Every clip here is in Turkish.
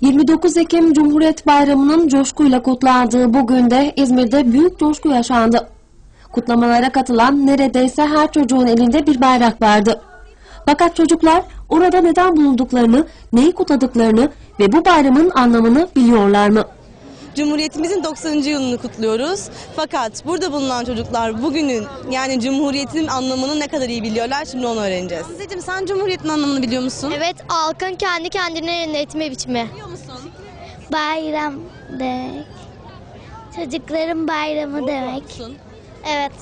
29 Ekim Cumhuriyet Bayramı'nın coşkuyla kutlandığı bugün de İzmir'de büyük coşku yaşandı. Kutlamalara katılan neredeyse her çocuğun elinde bir bayrak vardı. Fakat çocuklar orada neden bulunduklarını, neyi kutladıklarını ve bu bayramın anlamını biliyorlar mı? Cumhuriyetimizin 90. yılını kutluyoruz. Fakat burada bulunan çocuklar bugünün yani Cumhuriyet'in anlamını ne kadar iyi biliyorlar şimdi onu öğreneceğiz. Sizeciğim sen Cumhuriyet'in anlamını biliyor musun? Evet, halkın kendi kendine yönetme biçimi. Biliyor musun? Bayram demek. Çocukların bayramı demek. Musun? Evet,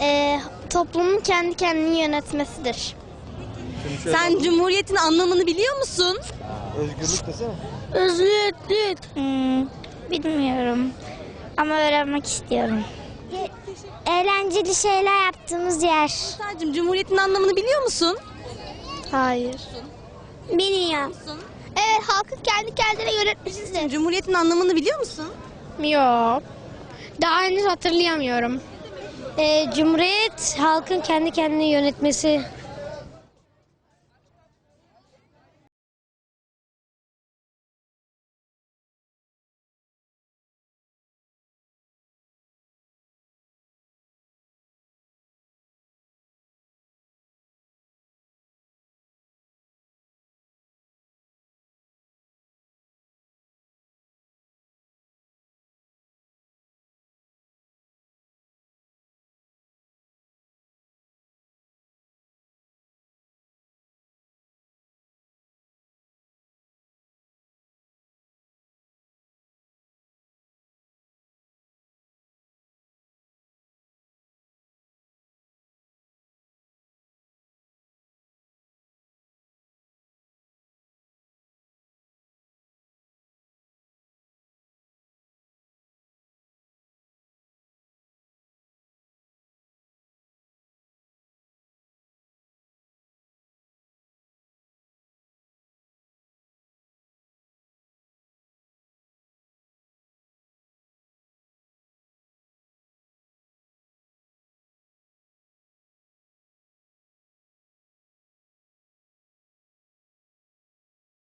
e, toplumun kendi kendini yönetmesidir. Sen Cumhuriyet'in anlamını biliyor musun? Özgürlük desene. Özgürlük. Bilmiyorum ama öğrenmek istiyorum. Eğlenceli şeyler yaptığımız yer. Sadece Cumhuriyet'in anlamını biliyor musun? Hayır. Bilmiyorum. Evet, halkın kendi kendine yönetmesidir. Cumhuriyet'in anlamını biliyor musun? Yok. Daha henüz hatırlayamıyorum. Ee, Cumhuriyet halkın kendi kendini yönetmesi